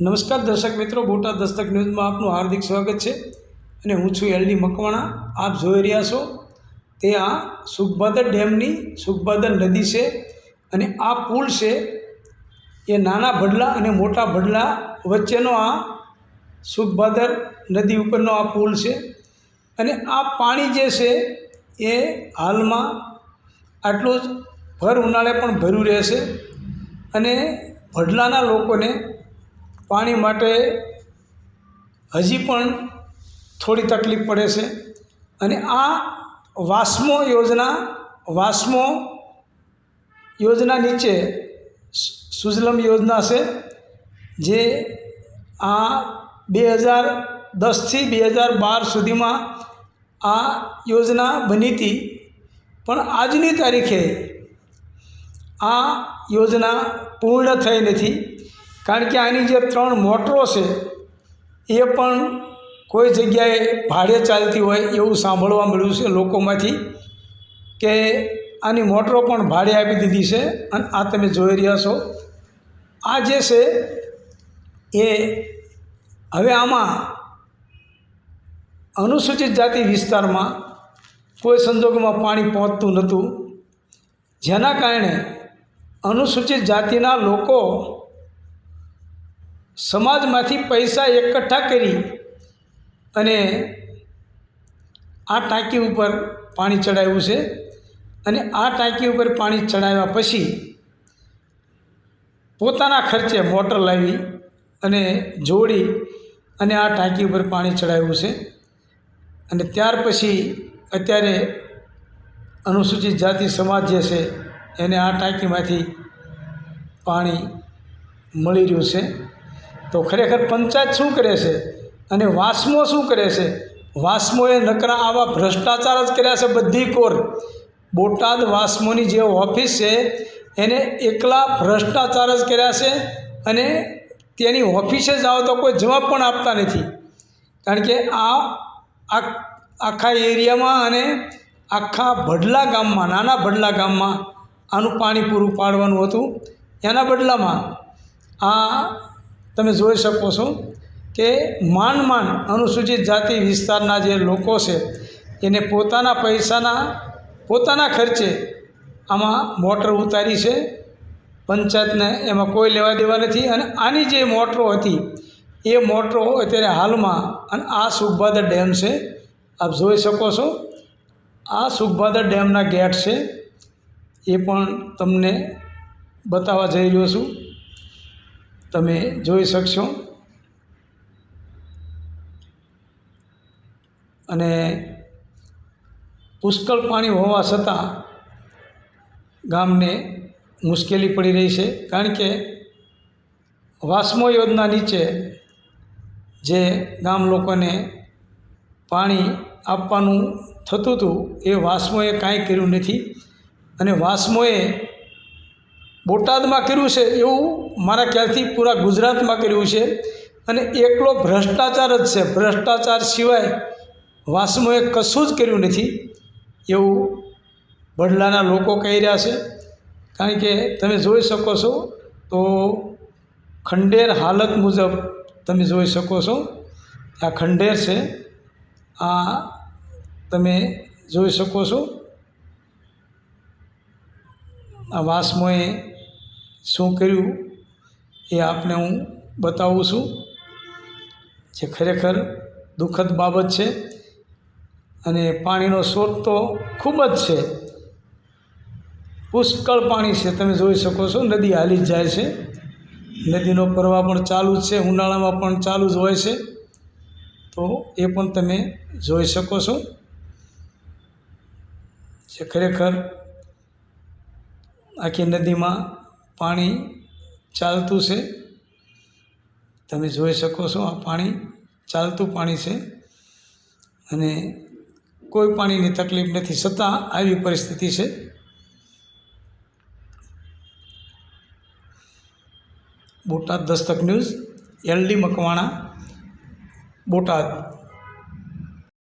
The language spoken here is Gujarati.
નમસ્કાર દર્શક મિત્રો, બોટાદ દસ્તક ન્યૂઝમાં આપનું હાર્દિક સ્વાગત છે અને હું છું એલડી મકવાણા. આપ જોઈ રહ્યા છો તે આ સુખભાદર ડેમની સુખભાદર નદી છે અને આ પુલ છે એ નાના ભડલા અને મોટા ભડલા વચ્ચેનો આ સુખભાદર નદી ઉપરનો આ પુલ છે. અને આ પાણી જે છે એ હાલમાં આટલું જ ભર ઉનાળે પણ ભર્યું રહેશે અને ભડલાના લોકોને પાણી માટે હજી પણ થોડી તકલીફ પડે છે. અને આ વાસ્મો યોજના વાસ્મો યોજના નીચે સુઝલમ યોજના છે, જે આ બે હજાર દસથી બે હજાર બાર સુધીમાં આ યોજના બની હતી. પણ આજની તારીખે આ યોજના પૂર્ણ થઈ નથી. કારણ કે આની જે ત્રણ મોટરો છે, એ પણ કોઈ જગ્યાએ ભાડે ચાલતી હોય એવું સાંભળવા મળ્યું છે લોકોમાંથી કે આની મોટરો પણ ભાડે આપી દીધી છે અને આ તમે જોઈ રહ્યા છો. આ જે છે, એ હવે આમાં અનુસૂચિત જાતિ વિસ્તારમાં કોઈ સંજોગોમાં પાણી પહોંચતું નહોતું. જેના કારણે અનુસૂચિત જાતિના લોકો સમાજમાંથી પૈસા એકઠા કરી અને આ ટાંકી ઉપર પાણી ચડાવ્યું છે અને આ ટાંકી ઉપર પાણી ચડાવ્યા પછી પોતાના ખર્ચે મોટર લાવી અને જોડી અને આ ટાંકી ઉપર પાણી ચડાવ્યું છે. અને ત્યાર પછી અત્યારે અનુસૂચિત જાતિ સમાજ જે છે એને આ ટાંકીમાંથી પાણી મળી રહ્યું છે. તો ખરેખર પંચાયત શું કરે છે? અને વાસ્મો શું કરે છે? વાસ્મોએ નકરા આવા ભ્રષ્ટાચાર જ કર્યા છે બધી કોર. બોટાદ વાસ્મોની જે ઓફિસ છે, એને એકલા ભ્રષ્ટાચાર જ કર્યા છે અને તેની ઓફિસે જાઓ તો કોઈ જવાબ પણ આપતા નથી. કારણ કે આ આખા એરિયામાં અને આખા ભડલા ગામમાં, નાના ભડલા ગામમાં આનું પાણી પૂરું પાડવાનું હતું. એના બદલામાં આ તમે જોઈ શકો છો કે માંડ માંડ અનુસૂચિત જાતિ વિસ્તારના જે લોકો છે, એને પોતાના પૈસાના, પોતાના ખર્ચે આમાં મોટર ઉતારી છે. પંચાયતને એમાં કોઈ લેવા દેવા નથી અને આની જે મોટરો હતી, એ મોટરો અત્યારે હાલમાં અને આ સુખભાદર ડેમ છે, આપ જોઈ શકો છો. આ સુખભાદર ડેમના ગેટ છે, એ પણ તમને બતાવવા જઈ રહ્યો છું. તમે જોઈ શકશો. અને પુષ્કળ પાણી હોવા છતાં ગામને મુશ્કેલી પડી રહી છે. કારણ કે વાસ્મો યોજના નીચે જે ગામ લોકોને પાણી આપવાનું થતું હતું, એ વાસ્મોએ કાંઈ કર્યું નથી. અને વાસ્મોએ બોટાદમાં કર્યું છે એવું મારા ખ્યાલથી પૂરા ગુજરાતમાં કર્યું છે. અને એકલો ભ્રષ્ટાચાર જ છે. ભ્રષ્ટાચાર સિવાય વાસમોએ કશું જ કર્યું નથી એવું બદલાના લોકો કહી રહ્યા છે. કારણ કે તમે જોઈ શકો છો તો ખંડેર હાલત મુજબ તમે જોઈ શકો છો. આ ખંડેર છે. આ તમે જોઈ શકો છો. આ વાસ્મોએ શું કર્યું એ આપને હું બતાવું છું. જે ખરેખર દુઃખદ બાબત છે અને પાણીનો સ્ત્રોત તો ખૂબ જ છે. પુષ્કળ પાણી છે, તમે જોઈ શકો છો, નદી હાલી જ જાય છે. નદીનો પ્રવાહ પણ ચાલુ જ છે, ઉનાળામાં પણ ચાલુ જ હોય છે. તો એ પણ તમે જોઈ શકો છો. જે ખરેખર આખી નદીમાં પાણી ચાલતું છે? તમે જોઈ શકો છો આ પાણી ચાલતું પાણી છે. અને કોઈ પાણીની તકલીફ નથી. છતાં આવી પરિસ્થિતિ છે. Botad Dastak news, LD Makwana, Botad.